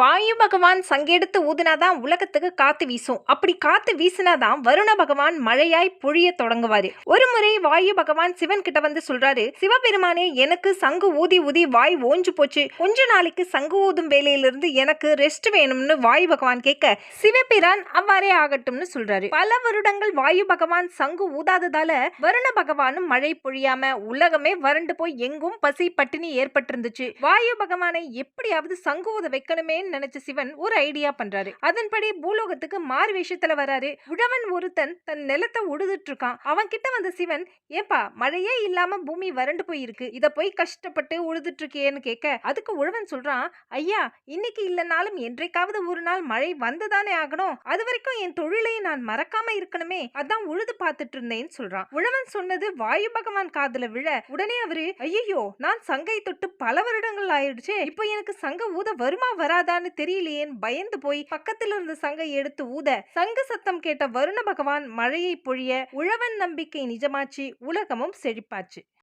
வாயு பகவான் சங்கெடுத்து ஊதுனாதான் உலகத்துக்கு காத்து வீசும். அப்படி காத்து வீசினாதான் வருண பகவான் மழையாய் பொழிய தொடங்குவாரு. ஒரு முறை வாயு பகவான் சிவன் கிட்ட வந்து சொல்றாரு சிவபெருமானே எனக்கு சங்கு ஊதி ஊதி வாய் ஓஞ்சு போச்சு. கொஞ்ச நாளைக்கு சங்கு ஊதும் வேலையிலிருந்து எனக்கு ரெஸ்ட் வேணும்னு வாயு பகவான் கேட்க சிவபிரான் அவ்வாறே ஆகட்டும்னு சொல்றாரு. பல வருடங்கள் வாயு பகவான் சங்கு ஊதாததால வருண பகவானும் மழை பொழியாம உலகமே வறண்டு போய் எங்கும் பசி பட்டினி ஏற்பட்டிருந்துச்சு. வாயு பகவானை எப்படியாவது சங்கு ஊத வைக்கணுமேன்னு நினைச்ச சிவன் ஒரு ஐடியா பண்றாரு. அதன்படி பூலோகத்துக்கு மாறு வேஷத்துல வராரு. உழவன் ஒருத்தன் தன் நிலத்தை உழுதுட்டு இருக்கான் அவன் கிட்ட வந்த சிவன் ஏப்பா மழையே இல்லாம பூமி வறண்டு போயிருக்கு. இத போய் கஷ்டப்பட்டு உழுதுட்டு இருக்கியேன்னு கேட்க அதுக்கு உழவன் சொல்றான் ஐயா இன்னைக்கு இல்லைனாலும் என்றைக்காவது ஒரு நாள் மழை வந்துதானே ஆகணும். அது வரைக்கும் என் தொழிலை நான் மறக்காம இருக்கணுமே. அதான் உழுது பார்த்துட்டு இருந்தேன்னு சொல்றான். உழவன் சொன்னது வாயு பகவான் காதுல விழ உடனே அவரு ஐயோ நான் சங்கை தொட்டு பல வருடங்கள் ஆயிடுச்சே. இப்போ எனக்கு சங்க ஊத வருமா வராதான்னு தெரியலையேன்னு பயந்து போய் பக்கத்துல இருந்த சங்கை எடுத்து ஊத சங்க சத்தம் கேட்ட வருண பகவான் மழையை பொழிய உழவன் நம்பிக்கை நிஜமாச்சு உலகமும் செழிப்பாச்சு.